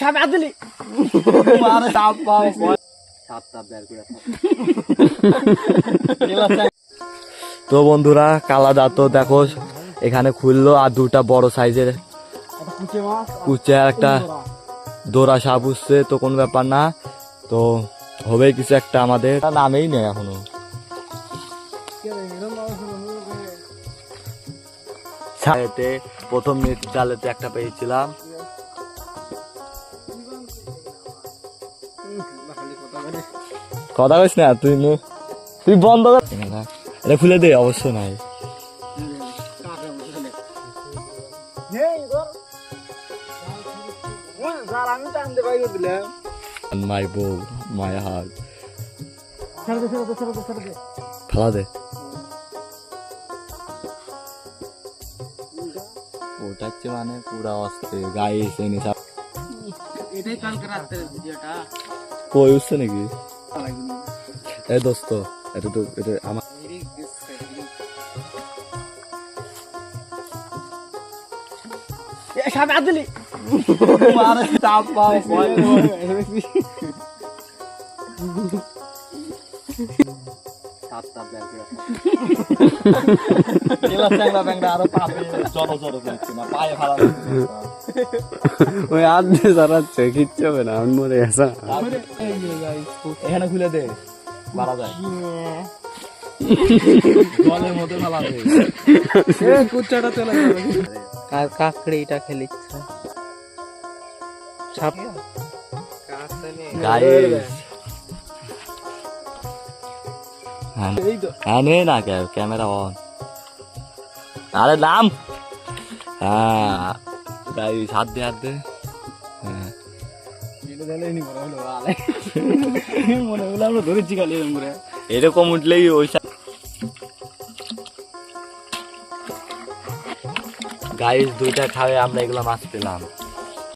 সাপ আদলি আরে সাপ পাও সাপ সাপ বের করে তো বন্ধুরা কালা দাঁত দেখো এখানে খুললো আর দুটা বড় সাইজের কুচে আর একটা দোরা সাপ উঠছে তো কোনো ব্যাপার না। তো হবে কিছু একটা আমাদের। নামেই নেই এখনও। প্রথম জালেতে একটা পেয়েছিলাম। কথা কইস না, তুই নে- তুই বন্ধ কর। এটা খুলে দে অবশ্য নাই। মাই বউ, মাই দে ফেলা দে। ওটা হচ্ছে মানে পুরা অস্তে গায়ে এসে এটাই কালকে রাত্রের ভিডিওটা। কই উঠছে নাকি? এই দোস্ত এটা তো এটা আমার সাপ আদলি। আরে চাপ পাবে। জড়ো জড়ো করছে না পায়ে ফেলা ওই হাত দিয়ে চালাচ্ছে কিচ্ছু হবে না আমি মরে গেছে। এখানে খুলে দে মারা যায়। জলের মধ্যে ফেলা দে কুচ্চাটা চলে যাবে কার কাকড়িটা খেলিচ্ছে সাপ? গাইস হ্যাঁ নে না কে ক্যামেরা অন। আরে নাম। হ্যাঁ। দিয়ে হাত এরকম এরকম উঠলেই ওই গাইস দুইটা খাওয়ে আমরা এগুলো মাছ পেলাম।